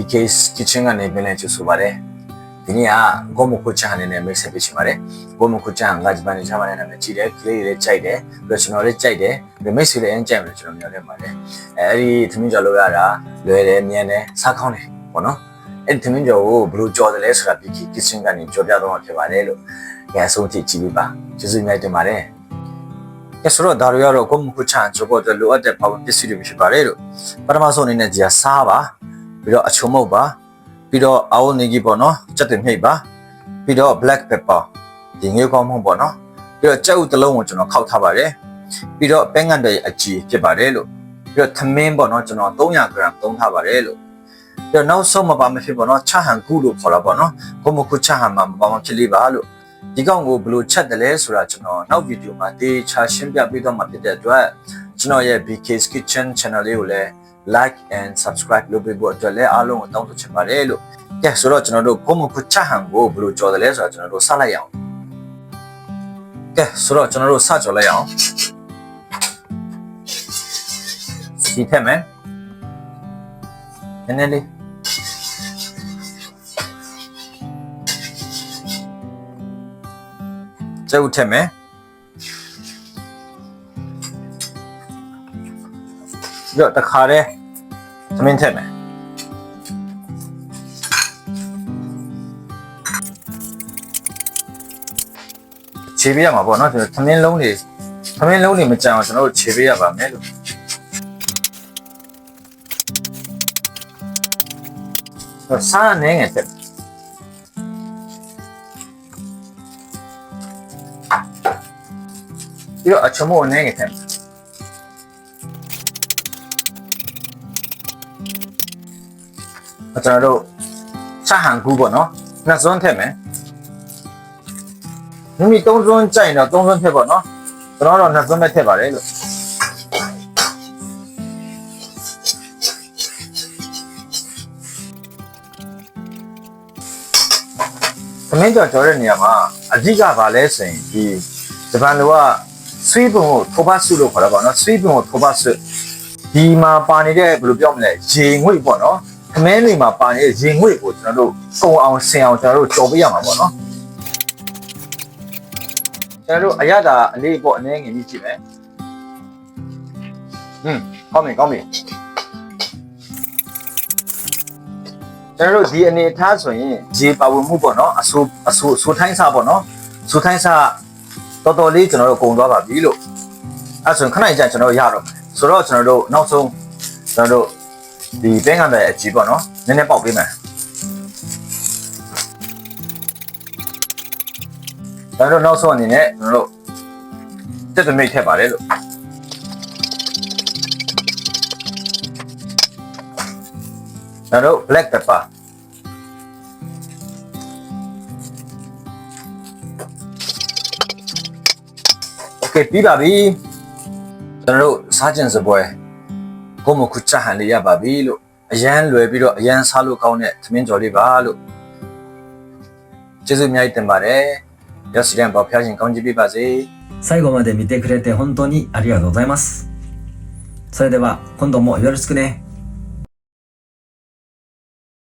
BK's Kitchen ကနေပြန်လည်ကြိုဆိုပါရစေဒီနေ့ကကိုမခုချန်အနေနဲ့မိတ်ဆက်ပေးချင်ပါတယ်ကိုမခုချန်ကဂျပန်နေချာမနဲ့နာမည်ကြီးတယ်ကလေးတွေလည်းကြိုက်တယ်ပြီးတော့ကျွန်တော်လည်းကြိုက်တယ်ပြီးမိတ်ဆွေလည်းအရင်ကြိုက်မယ်ကျွန်တော်မျှော်လင့်ပါတယ်အဲအဲ့ဒီသမင်းကြော်လို့ရတာလွယ်တယ်မြန်တယ်စားကောင်းတယ်ပေါ့နော်အဲ့ဒီသမင်းကြော်ကိုဘယ်လိုကြော်တယ်လဲဆိုတာ BK Kitchen ကနေကြော်ပြတော့မှာဖြစ်ပါတယ်လို့အဲအဆုံးထိကြည့်ပေးပါကျေးဇူးများတင်ပါတယ်ကဲဆိုတော့ဒါတွေကတော့ကိုမခုချန်ချိုးဖို့အတွက်လိုအပ်တဲ့ power ပစ္စည်းတွေဖြစ်ပါတယ်လို့ပထမဆုံးအနေနဲ့ကြီးစားပါ ပြီးတော့အချုံမုတ်ပါပြီးတော့အော်နေကြီးပေါ့နော်စက်တင်နှိပ်ပါပြီးတော့ black pepper ဒီငွေကောင်းမှုပေါ့နော်ပြီးတော့ကြက်ဥတစ်လုံးကိုကျွန်တော်ခောက်ထားပါတယ်ပြီးတော့ပဲငတ်တဲ့အကြီးဖြစ်ပါတယ်လို့ပြီးတော့သမင်းပေါ့နော်ကျွန်တော်300 gram သုံးထားပါတယ်လို့ပြီးတော့နောက်ဆုံးမပါမဖြစ်ပေါ့နော်ချဟန်ကုလို့ခေါ်တာပေါ့နော်ကိုမခုချဟန်မှာမပါမဖြစ်လေးပါလို့ဒီကောင်ကိုဘယ်လိုချက်တယ်လဲဆိုတာကျွန်တော်နောက်ဗီဒီယိုမှာတေချာရှင်းပြပေးတော့မှာဖြစ်တဲ့အတွက် ကျွန်တော်ရဲ့ BK's Kitchen channel လေးကိုလည်း like and subscribe လုပ်ပေးဖို့အတွက်လည်းအားလုံးကိုတောင်းဆိုချင်ပါတယ်လို့ကဲဆိုတော့ကျွန်တော်တို့ကိုမခုချဟန်ကိုဘယ်လိုကြော်တယ်လဲဆိုတာကျွန်တော်တို့စလိုက်ရအောင်ကဲဆိုတော့ကျွန်တော်တို့စကြော်လိုက်ရအောင်စီထက်မယ်နည်းနည်းလေးကျုပ်ထက်မယ် ပြီးတော့တခါတည်းသမင်းထက်မယ်ခြေပေးရမှာပေါ့နော်ကျွန်တော်သမင်းလုံးတွေသမင်းလုံးတွေမကြအောင်ကျွန်တော်တို့ခြေပေးရပါမယ်လို့တော့စားနေငယ်တက်ပြီးတော့အချုံမို့နေငယ်တက် ကျွန်တော်တို့ချဟန်ကူပေါ့နော်နှစ်စွန်းထည့်မယ်မိမိသုံးစွန်းကြိုက်ရင်တော့သုံးစွန်းထည့်ပေါ့နော်ကျွန်တော်တော့နှစ်စွန်းပဲထည့်ပါတယ်လို့သမင်းကြော်ကြော်တဲ့နေရာမှာအဓိကဘာလဲဆိုရင်ဒီဂျပန်လိုကဆွေးပုံကိုထိုဘတ်ဆုလို့ခေါ်တာပေါ့နော်ဆွေးပုံကိုထိုဘတ်ဆုဒီမှာပါနေတဲ့ဘယ်လိုပြောမလဲရေငွေ့ပေါ့နော် ခမင်းတွေမှာပါနေတဲ့ရေငွေ့ကိုကျွန်တော်တို့ကုံအောင်ဆင်အောင်ကျွန်တော်တို့ကြော်ပေးရမှာပေါ့နော်ကျွန်တော်တို့အရသာအလေးပေါ့အနေငယ်ကြီးကြည့်မယ်ဟွန်းကောင်းပြီကောင်းပြီကျွန်တော်တို့ဒီအနေထားဆိုရင်ရေပါဝင်မှုပေါ့နော်အဆူအဆူဆူထိုင်းစားပေါ့နော်ဆူထိုင်းစားတော်တော်လေးကျွန်တော်တို့ကုံသွားပါပြီလို့အဲဆိုရင်ခဏကြာကျွန်တော်ရတော့မယ်ဆိုတော့ကျွန်တော်တို့နောက်ဆုံးကျွန်တော်တို့ ဒီပင်းကန်တဲ့အကြီးပေါ့နော်နည်းနည်းပေါက်ပေးမယ်ကျွန်တော်တို့နောက်ဆုံးအနေနဲ့ကျွန်တော်တို့တက်တမိတ်ထည့်ပါတယ်လို့ကျွန်တော်တို့ black pepper โอเคပြီးပါပြီကျွန်တော်တို့စားကျင်စပွဲ ကိုမခုချဟန်လေးရပါပြီလို့အရန်လွယ်ပြီးတော့အရန်စားလို့ကောင်းတဲ့သမင်းကြော်လေးပါလို့ကျေးဇူးအများကြီးတင်ပါတယ်ရစီရန်ပေါ်ဖျားရှင်ကောင်းချီးပေးပါစေ 最後まで見てくれて本当にありがとうございます。それでは今度もよろしくね。